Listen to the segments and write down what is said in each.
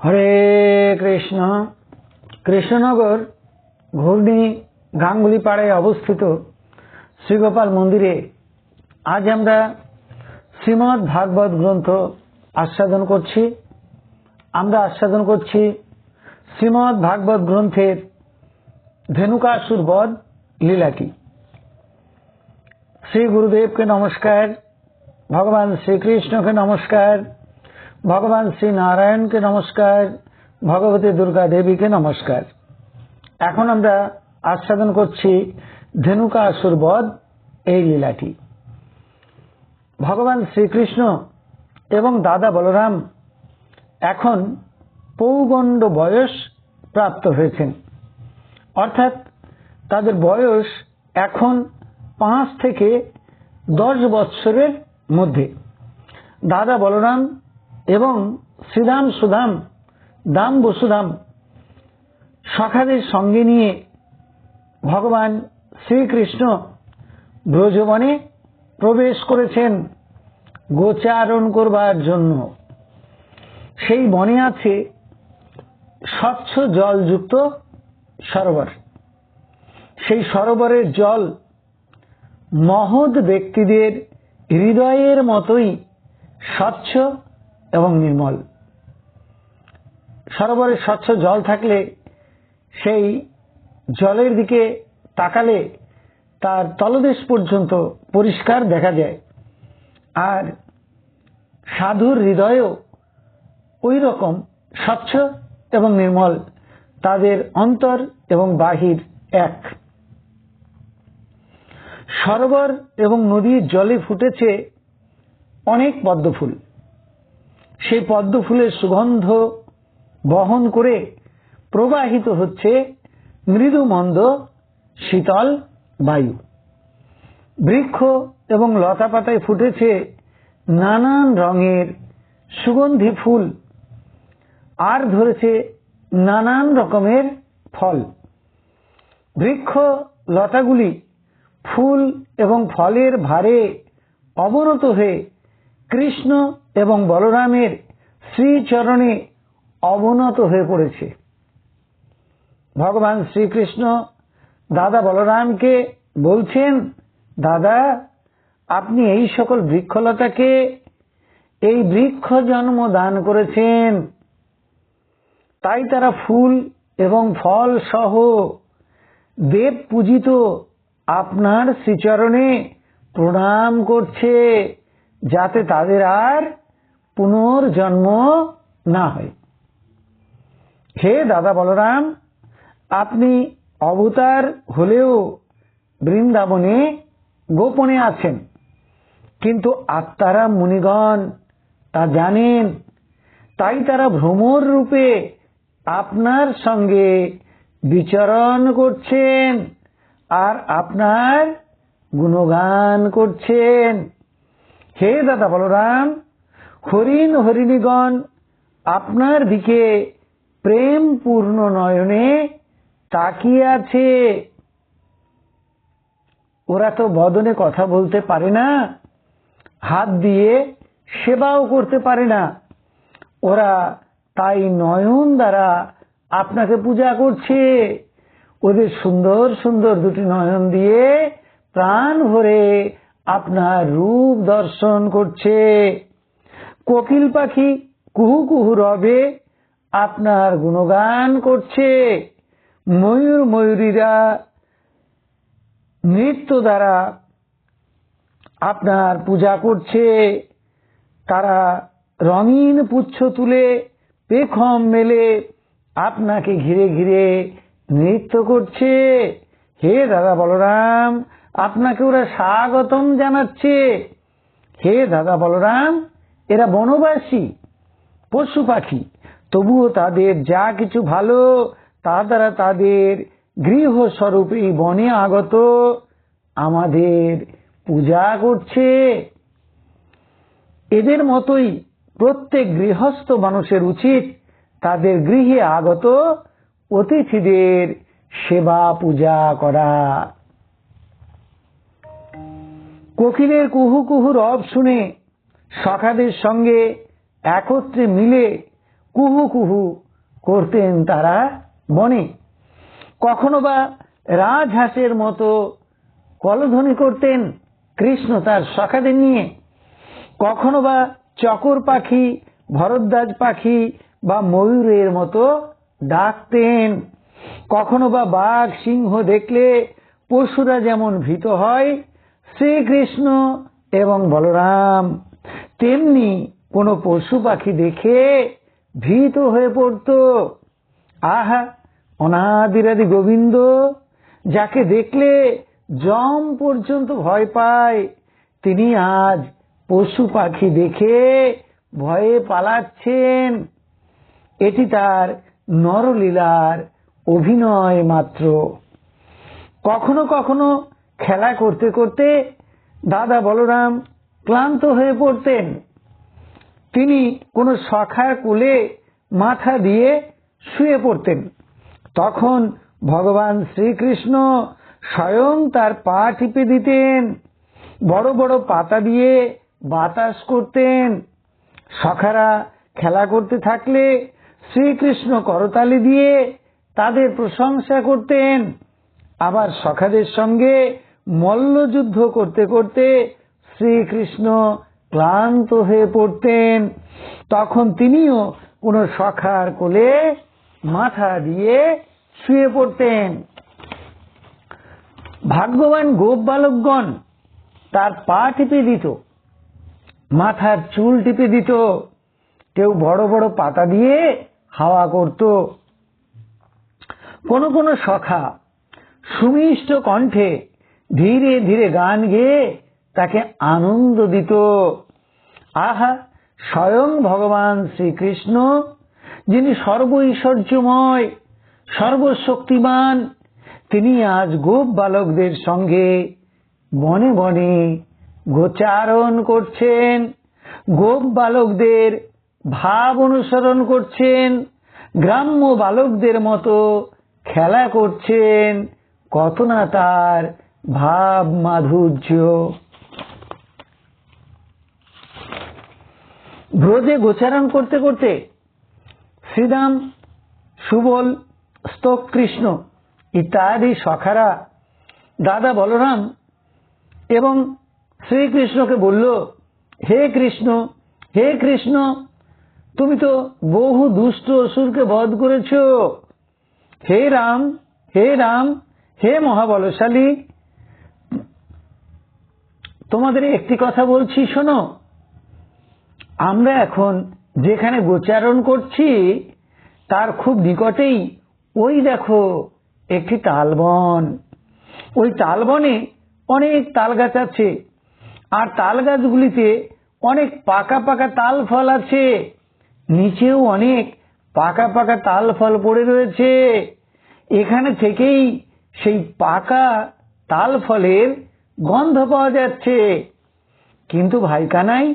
হরে কৃষ্ণ। কৃষ্ণনগর ঘূর্ণি গাঙ্গুলি পাড়ায় অবস্থিত শ্রীগোপাল মন্দিরে আজ আমরা শ্রীমৎ ভাগবত গ্রন্থ আস্বাদন করছি। আমরা আস্বাদন করছি শ্রীমৎ ভাগবত গ্রন্থের ধেনুকাসুর বধ লীলাটি। শ্রী গুরুদেবকে নমস্কার, ভগবান শ্রীকৃষ্ণকে নমস্কার ভগবান শ্রী নারায়ণকে নমস্কার, ভগবতী দুর্গা দেবীকে নমস্কার। এখন আমরা আস্বাদন করছি ধেনুকা আসুর বধ এই লীলাটি। ভগবান শ্রীকৃষ্ণ এবং দাদা বলরাম এখন পৌগণ্ড বয়স প্রাপ্ত হয়েছেন। অর্থাৎ তাদের বয়স এখন পাঁচ থেকে দশ বৎসরের মধ্যে। দাদা বলরাম এবং শ্রীরাম সুধাম দাম বসুধাম সখাদের সঙ্গে নিয়ে ভগবান শ্রীকৃষ্ণ ব্রজবনে প্রবেশ করেছেন গোচারণ করবার জন্য। সেই বনে আছে স্বচ্ছ জলযুক্ত সরোবর। সেই সরোবরের জল মহৎ ব্যক্তিদের হৃদয়ের মতোই স্বচ্ছ এবং নির্মল। সরোবরে স্বচ্ছ জল থাকলে সেই জলের দিকে তাকালে তার তলদেশ পর্যন্ত পরিষ্কার দেখা যায়। আর সাধুর হৃদয়ও ওই রকম স্বচ্ছ এবং নির্মল, তাদের অন্তর এবং বাহির এক। সরোবর এবং নদীর জলে ফুটেছে অনেক পদ্মফুল। সেই পদ্ম ফুলের সুগন্ধ বহন করে প্রবাহিত হচ্ছে মৃদু মন্দ শীতল বায়ু। বৃক্ষ এবং লতা পাতায় ফুটেছে নানান রঙের সুগন্ধি ফুল। আর ধরেছে নানান রকমের ফল। বৃক্ষ লতাগুলি ফুল এবং ফলের ভারে অবনত হয়ে কৃষ্ণ এবং বলরামের শ্রীচরণে অবনত হয়ে পড়েছে। ভগবান শ্রীকৃষ্ণ দাদা বলরামকে বলছেন, দাদা, আপনি এই সকল বৃক্ষলতাকে এই বৃক্ষ জন্ম দান করেছেন। তাই তারা ফুল এবং ফল সহ দেব পূজিত আপনার শ্রীচরণে প্রণাম করছে, যাতে তাদের আর পুনর্জন্ম না হয়। হে দাদা বলরাম, আপনি অবতার হলেও বৃন্দাবনে গোপনে আছেন। কিন্তু আত্মারা মুনিগণ তা জানেন। তাই তারা ভ্রমর রূপে আপনার সঙ্গে বিচরণ করছেন আর আপনার গুণগান করছেন। হে দাদা বলরাম হরিণ হরিণীগণ, আপনার দিকে প্রেম পূর্ণ নয়নে তাকিয়ে আছে। ওরা তো বদনে কথা বলতে পারে না, হাত দিয়ে সেবাও করতে পারে না। ওরা তাই নয়ন দ্বারা আপনাকে পূজা করছে। ওদের সুন্দর সুন্দর দুটি নয়ন দিয়ে প্রাণ ভরে আপনার রূপ দর্শন করছে। কোকিল পাখি কুহু কুহু রবে, আপনার গুণগান করছে। ময়ূর ময়ূরীরা নৃত্য দ্বারা আপনার পূজা করছে। তারা রঙিন পুচ্ছ তুলে, পেখম মেলে, আপনাকে ঘিরে ঘিরে নৃত্য করছে। হে দাদা বলরাম, আপনাকে ওরা স্বাগতম জানাচ্ছে। হে দাদা বলরাম এরা বনবাসী, পশু পাখি। তবুও তাদের যা কিছু ভালো, তা দ্বারা তাদের গৃহ স্বরূপ এই বনে আগত। আমাদের পূজা করছে। এদের মতোই প্রত্যেক গৃহস্থ মানুষের উচিত তাদের গৃহে আগত অতিথিদের সেবা পূজা করা। কোকিলের কুহু কুহু রব শুনে সখাদের সঙ্গে একত্রে মিলে কুহু কুহু করতেন তারা বনে। কখনো বা রাজহাঁসের মতো কলধ্বনি করতেন কৃষ্ণ তার সখাদের নিয়ে। কখনো বা চকর পাখি, ভরদ্বাজ পাখি বা ময়ূরের মতো ডাকতেন। কখনো বা বাঘ, সিংহ দেখলে পশুরা যেমন ভীত হয়, শ্রীকৃষ্ণ এবং বলরাম তেমনি কোনো পশু পাখি দেখে ভীত হয়ে পড়ত। আহা, অনাদিরাদি গোবিন্দ, যাকে দেখলে জম পর্যন্ত ভয় পায়, তিনি আজ পশু পাখি দেখে ভয়ে পালাচ্ছেন। এটি তার নরলীলার অভিনয় মাত্র। কখনো কখনো খেলা করতে করতে দাদা বলরাম ক্লান্ত হয়ে পড়তেন। তিনি কোন সখার কোলে মাথা দিয়ে শুয়ে পড়তেন। তখন ভগবান শ্রীকৃষ্ণ স্বয়ং তার পা টিপে দিতেন, বড় বড় পাতা দিয়ে বাতাস করতেন। সখারা খেলা করতে থাকলে শ্রীকৃষ্ণ করতালি দিয়ে তাদের প্রশংসা করতেন। আবার সখাদের সঙ্গে মল্লযুদ্ধ করতে করতে শ্রীকৃষ্ণ ক্লান্ত হয়ে পড়তেন। তখন তিনিও কোন সখার কোলে মাথা দিয়ে শুয়ে পড়তেন। ভাগ্যবান গোপ বালকগণ তার পা টিপে দিত, মাথার চুল টিপে দিত, কেউ বড় বড় পাতা দিয়ে হাওয়া করত। কোন কোন সখা সুমিষ্ট কণ্ঠে ধীরে ধীরে গান গেয়ে তাকে আনন্দ দিত। আহা, স্বয়ং ভগবান শ্রীকৃষ্ণ, যিনি সর্ব ঐশ্বর্যময় সর্বশক্তিমান, তিনি আজ গোপ বালকদের সঙ্গে বনে বনে গোচারণ করছেন, গোপ বালকদের ভাব অনুসরণ করছেন, গ্রাম্য বালকদের মতো খেলা করছেন, কত না তার ভাব মাধুর্য ব্রজে গোচারণ করতে করতে শ্রীরাম সুবল, স্তক, কৃষ্ণ ইত্যাদি সখারা দাদা বলরাম এবং শ্রীকৃষ্ণকে বলল, হে কৃষ্ণ হে কৃষ্ণ, তুমি তো বহু দুষ্ট অসুরকে বধ করেছ। হে রাম হে রাম, হে মহাবলশালী, তোমাদের একটি কথা বলছি, শোনো। আমরা এখন যেখানে গোচারণ করছি, তার খুব নিকটেই ওই দেখো একটি তালবন। ওই তালবনে অনেক তাল গাছ আছে, আর তাল গাছগুলিতে অনেক পাকা পাকা তাল ফল আছে। নিচেও অনেক পাকা পাকা তাল ফল পড়ে রয়েছে। এখানে থেকেই সেই পাকা তাল ফলের গন্ধ পাওয়া যাচ্ছে। কিন্তু ভাই কানাই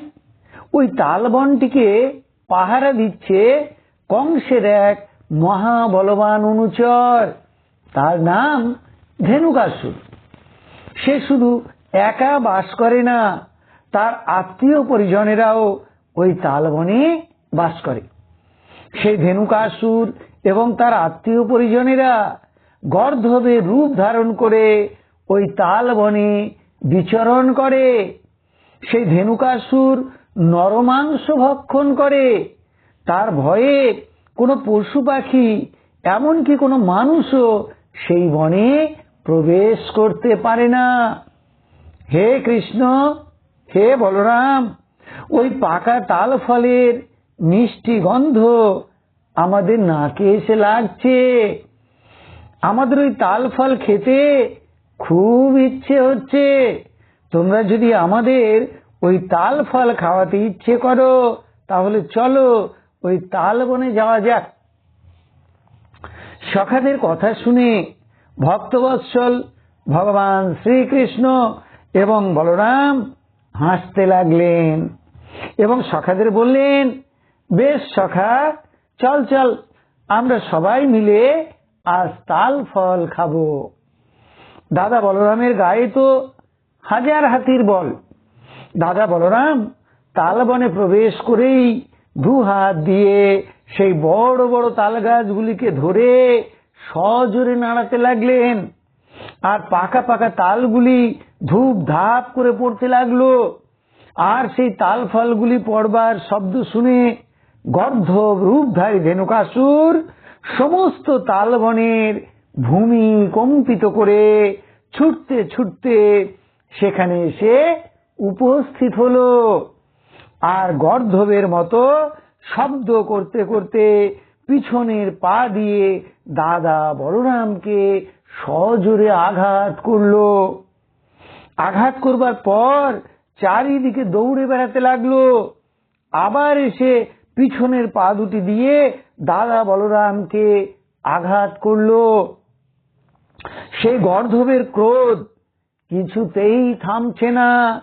ওই তালবনটিকে পাহারা দিচ্ছে কংসের এক মহাবলবান অনুচর। তার নাম ধেনুকাসুর। সে শুধু একা বাস করে না, তার আত্মীয় পরিজনেরাও ওই তালবনে বাস করে। সেই ধেনুকাসুর এবং তার আত্মীয় পরিজনেরা গর্ধবে রূপ ধারণ করে ওই তালবনে বিচরণ করে। সেই ধেনুকাসুর নরমাংস ভক্ষণ করে। তার ভয়ে কোনো পশু পাখি, এমনকি কোনো মানুষও সেই বনে প্রবেশ করতে পারে না। হে কৃষ্ণ, হে বলরাম, ওই পাকা তাল ফলের মিষ্টি গন্ধ আমাদের নাকে এসে লাগছে। আমাদের ওই তাল ফল খেতে খুব ইচ্ছে হচ্ছে। তোমরা যদি আমাদের ওই তাল ফল খাওয়াতে ইচ্ছে করো, তাহলে চলো ওই তাল বনে যাওয়া যাক। সখাদের কথা শুনে ভক্তবৎসল ভগবান শ্রীকৃষ্ণ এবং বলরাম হাসতে লাগলেন এবং সখাদের বললেন, বেশ সখা, চল চল, আমরা সবাই মিলে আজ তাল ফল খাব। দাদা বলরামের গায়ে তো হাজার হাতির বল। দাদা বলরাম, তালবনে প্রবেশ করেই দু হাত দিয়ে সেই বড় বড় তাল গাছগুলিকে ধরে সজোরে নাড়াতে লাগলেন। আর পাকা পাকা তালগুলি ধূপ ধাপ করে পড়তে লাগল। আর সেই তাল ফলগুলি পড়বার শব্দ শুনে গর্ধ রূপধারী ধেনুকাসুর সমস্ত তালবনের ভূমি কম্পিত করে ছুটতে ছুটতে সেখানে এসে উপস্থিত হলো। আর গর্ধবের মতো শব্দ করতে করতে পিছনের পা দিয়ে দাদা বলরামকে সজোরে আঘাত করল। আঘাত করবার পর চারিদিকে দৌড়ে বেড়াতে লাগল। আবার এসে পিছনের পা দুটি দিয়ে দাদা বলরামকে আঘাত করল। সেই গর্ধবের ক্রোধ কিছুতেই থামছে না।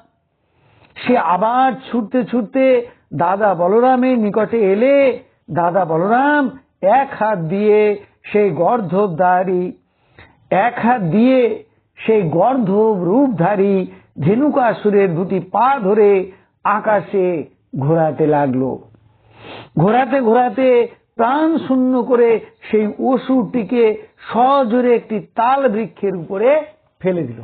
সে আবার ছুটতে ছুটতে দাদা বলরামের নিকটে এলে, দাদা বলরাম, এক হাত দিয়ে সেই গর্ধবধারী, এক হাত দিয়ে সেই গর্ধব রূপধারী ধেনুকাসুরের দুটি পা ধরে আকাশে ঘোরাতে লাগল। ঘোরাতে ঘোরাতে প্রাণ শূন্য করে সেই অসুরটিকে সজোরে একটি তাল বৃক্ষের উপরে ফেলে দিল।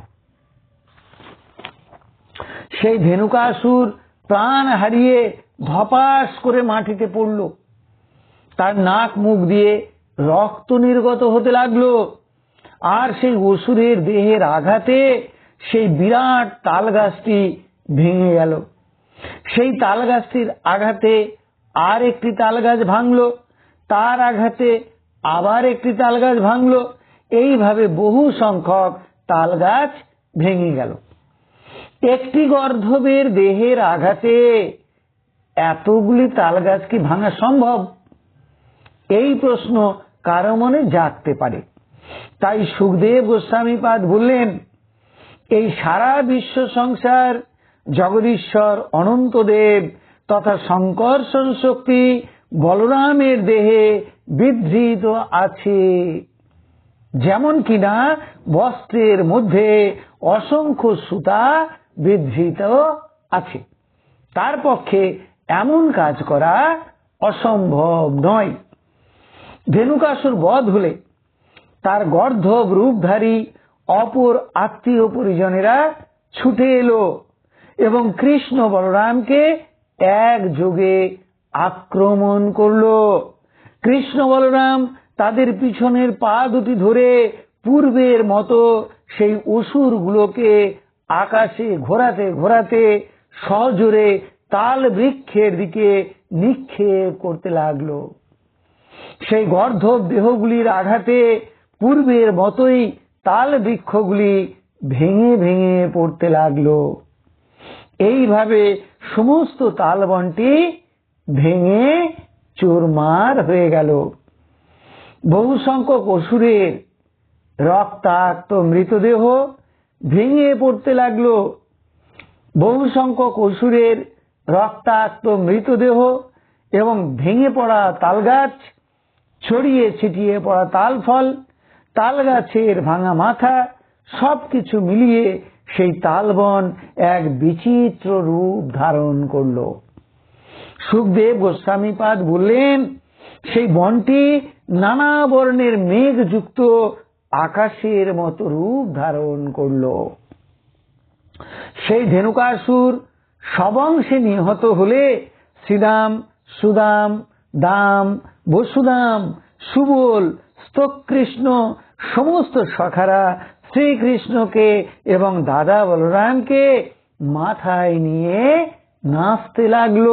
সেই ধেনুকাসুর প্রাণ হারিয়ে ধপাস করে মাটিতে পড়ল। তার নাক মুখ দিয়ে রক্ত নির্গত হতে লাগল। আর সেই অসুরের দেহের আঘাতে সেই বিরাট তাল গাছটি ভেঙে গেল। সেই তাল গাছটির আঘাতে আর একটি তাল গাছ ভাঙল। তার আঘাতে আবার একটি তাল গাছ ভাঙল। এইভাবে বহু সংখ্যক তাল গাছ ভেঙে গেল। একটি গর্ধবের দেহের আঘাতে এতগুলি তাল গাছ কি ভাঙা সম্ভব? এই প্রশ্ন কারও মনে জাগতে পারে। তাই সুখদেব গোস্বামীপাদ বললেন, এই সারা বিশ্ব সংসার জগদীশ্বর অনন্তদেব তথা শঙ্কর্ষণ শক্তি বলরামের দেহে বিধৃত আছে। যেমন কিনা বস্ত্রের মধ্যে অসংখ্য সুতা বিধৃত আছে। তার পক্ষে এমন কাজ করা অসম্ভব নয়। ধেনুকাসুর বধ হলে তার গর্ধব রূপধারী অপর আত্মীয় পরিজনেরা ছুটে এলো এবং কৃষ্ণ বলরামকে এক যোগে আক্রমণ করল। কৃষ্ণ বলরাম তাদের পিছনের পা দুটি ধরে পূর্বের মতো সেই অসুরগুলোকে আকাশে ঘোরাতে ঘোরাতে সজোরে তাল বৃক্ষের দিকে নিক্ষেপ করতে লাগল। সেই গর্ধব দেহগুলির আঘাতে পূর্বের মতোই তাল বৃক্ষগুলি ভেঙে ভেঙে পড়তে লাগল। এইভাবে সমস্ত তালবনটি ভেঙে চুরমার হয়ে গেল। বহু সংখ্যক অসুরের রক্তাক্ত মৃতদেহ ভেঙে পড়তে লাগল। বহু সংখ্যক অসুরের রক্তাক্ত মৃতদেহ এবং ভেঙে পড়া তালগাছ, ছড়িয়ে ছিটিয়ে পড়া তাল ফল তাল গাছের ভাঙা মাথা, সবকিছু মিলিয়ে সেই তালবন এক বিচিত্র রূপ ধারণ করল। সুখদেব গোস্বামীপাদ বললেন, সেই বনটি নানা বর্ণের মেঘযুক্ত আকাশের মতো রূপ ধারণ করল। সেই ধেনুকাসুর সবংশে নিহত হলে শ্রীদাম, সুদাম, দাম, বসুদাম, সুবল, স্তকৃষ্ণ, সমস্ত সখারা শ্রীকৃষ্ণকে এবং দাদা বলরামকে মাথায় নিয়ে নাচতে লাগল।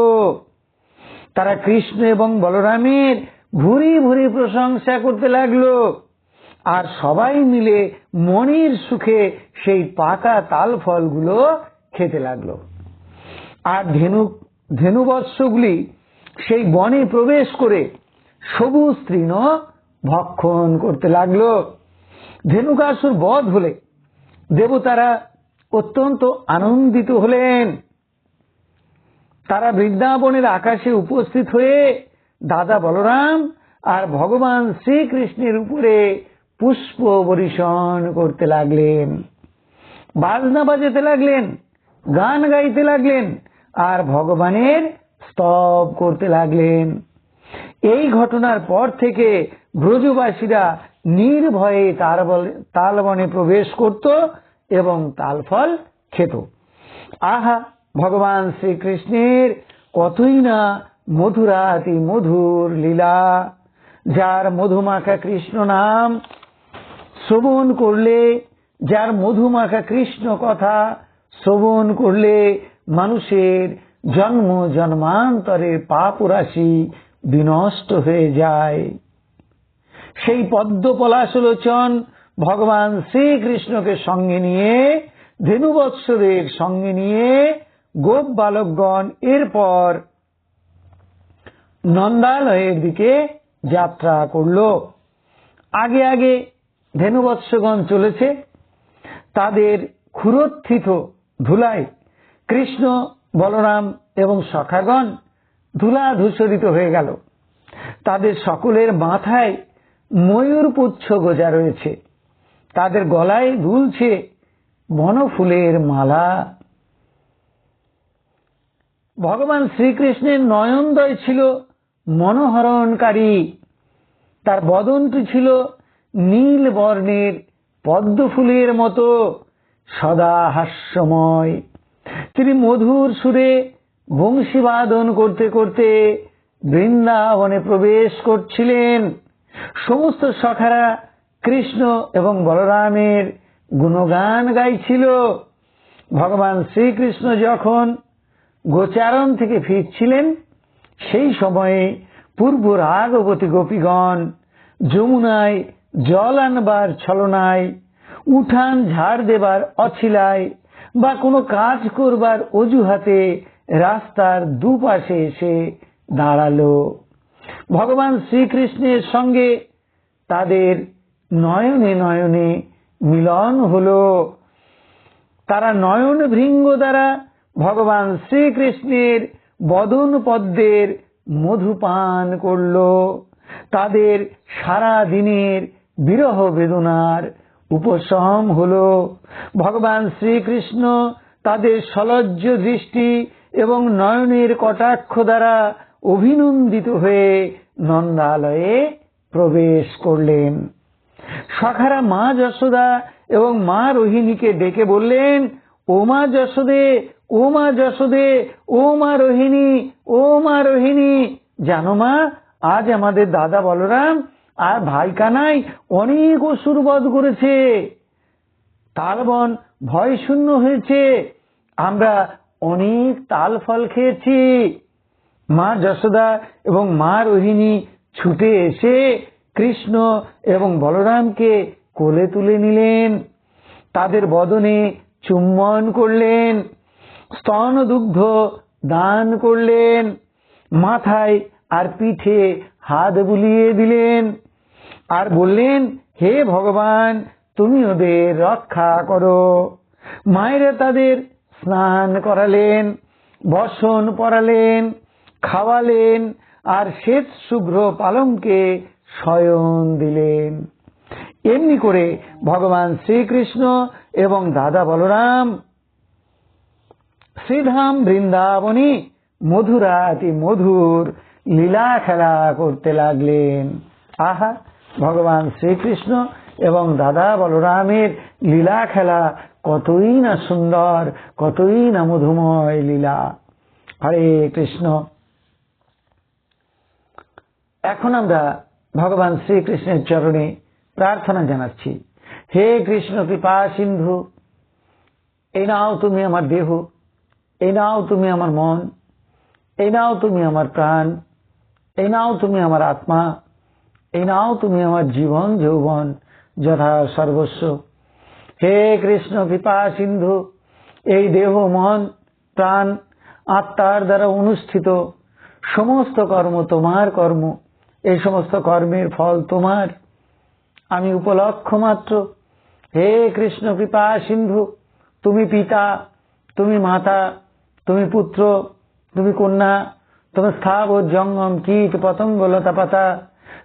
তারা কৃষ্ণ এবং বলরামের ভুরি ভুরি প্রশংসা করতে লাগল। আর সবাই মিলে মনির সুখে সেই পাকা তাল ফলগুলো খেতে লাগল। আর ধেনু, ধেনুবৎসগুলি সেই বনে প্রবেশ করে সবুজ তৃণ ভক্ষণ করতে লাগল। ধেনুকাসুর বধ হলে, দেবতারা অত্যন্ত আনন্দিত হলেন। তারা বৃন্দাবনের আকাশে উপস্থিত হয়ে দাদা বলরাম আর ভগবান শ্রীকৃষ্ণের উপরে পুষ্প বরিশন করতে লাগলেন, বাজনা বাজাতে লাগলেন, গান গাইতে লাগলেন, আর ভগবানের স্তব করতে লাগলেন। এই ঘটনার পর থেকে ব্রজবাসীরা নির্ভয়ে তালবনে প্রবেশ করত এবং তালফল খেত। আহা, ভগবান শ্রীকৃষ্ণের কতই না মধুরাতি মধুর লীলা, যার মধুমাখা কৃষ্ণ নাম শ্রবণ করলে যার মধুমাখা কৃষ্ণ কথা শ্রবণ করলে মানুষের জন্ম জন্মান্তরের পাপ রাশি বিনষ্ট হয়ে যায়। সেই পদ্ম পলাশলোচন ভগবান শ্রীকৃষ্ণকে সঙ্গে নিয়ে ধেনুবৎসদের সঙ্গে নিয়ে গোপ বালকগণ এরপর নন্দালয়ের দিকে যাত্রা করল। আগে আগে ধেনুবৎসগণ চলেছে, তাদের ক্ষুরোত্থিত ধুলায় কৃষ্ণ, বলরাম এবং সখাগণ ধুলা ধূসরিত হয়ে গেল। তাদের সকলের মাথায় ময়ূর পুচ্ছ গোজা রয়েছে। তাদের গলায় দুলছে বনফুলের মালা। ভগবান শ্রীকৃষ্ণের নয়নদয় ছিল মনোহরণকারী। তার বদনটি ছিল নীল বর্ণের পদ্ম ফুলের মতো সদা হাস্যময়। তিনি মধুর সুরে বংশীবাদন করতে করতে বৃন্দাবনে প্রবেশ করছিলেন। সমস্ত সখারা কৃষ্ণ এবং বলরামের গুণগান গাইছিল। ভগবান শ্রীকৃষ্ণ যখন গোচারণ থেকে ফিরছিলেন, সেই সময়ে পূর্ব রাগবতী গোপীগণ যমুনায় জল আনবার ছলনায়, উঠান ঝাড় দেবার অছিলায়, বা কোনো কাজ করবার অজুহাতে রাস্তার দুপাশে এসে দাঁড়াল। ভগবান শ্রীকৃষ্ণের সঙ্গে তাদের নয়নে নয়নে মিলন হলো। তারা নয়ন ভৃঙ্গ দ্বারা ভগবান শ্রীকৃষ্ণের বদন পদ্মের মধুপান করল। তাদের সারা দিনের বিরহ বেদনার উপশম হল। ভগবান শ্রীকৃষ্ণ তাদের সলজ্জ দৃষ্টি এবং নয়নের কটাক্ষ দ্বারা অভিনন্দিত হয়ে নন্দালয়ে প্রবেশ করলেন। সখারা মা যশোদা এবং মা রোহিণীকে ডেকে বললেন, ও মা যশোদে, ও মা যশোদে, ও মা রোহিণী, ও মা রোহিণী, জানো মা, আজ আমাদের দাদা বলরাম আর ভাই কানাই অনেক অসুর বধ করেছে। তালবন ভয় শূন্য হয়েছে। আমরা অনেক তাল ফল খেয়েছি। মা যশোদা এবং মা রোহিণী ছুটে এসে কৃষ্ণ এবং বলরামকে কোলে তুলে নিলেন। তাদের বদনে চুম্বন করলেন। স্তন দুগ্ধ দান করলেন। মাথায় আর পিঠে হাত বুলিয়ে দিলেন। আর বললেন, হে ভগবান, তুমি ওদের রক্ষা করো। মায়েরা তাদের স্নান করালেন, বসন পরালেন, খাওয়ালেন, আর শ্বেত শুভ্র পালঙ্কে শয়ন দিলেন। এমনি করে ভগবান শ্রীকৃষ্ণ এবং দাদা বলরাম শ্রীধাম বৃন্দাবনী মধুরাতি মধুর লীলা খেলা করতে লাগলেন। আহা! ভগবান শ্রীকৃষ্ণ এবং দাদা বলরামের লীলা খেলা কতই না সুন্দর, কতই না মধুময় লীলা। হরে কৃষ্ণ। এখন আমরা ভগবান শ্রীকৃষ্ণের চরণে প্রার্থনা জানাচ্ছি। হে কৃষ্ণ কৃপা সিন্ধু, এই নাও তুমি আমার দেহ, এই নাও তুমি আমার মন, এই নাও তুমি আমার প্রাণ, এই নাও তুমি আমার আত্মা এই নাও তুমি আমার জীবন যৌবন, যথা সর্বস্ব। হে কৃষ্ণ, কৃপা, সিন্ধু, এই দেহ, মন, প্রাণ, আত্মার দ্বারা অনুষ্ঠিত সমস্ত কর্ম তোমার কর্ম, এই সমস্ত কর্মের ফল তোমার। আমি উপলক্ষ মাত্র। হে কৃষ্ণ, কৃপা, সিন্ধু, তুমি পিতা, তুমি মাতা, তুমি পুত্র, তুমি কন্যা, তুমি স্থাবর জঙ্গম, কীট, পতঙ্গ লতা পাতা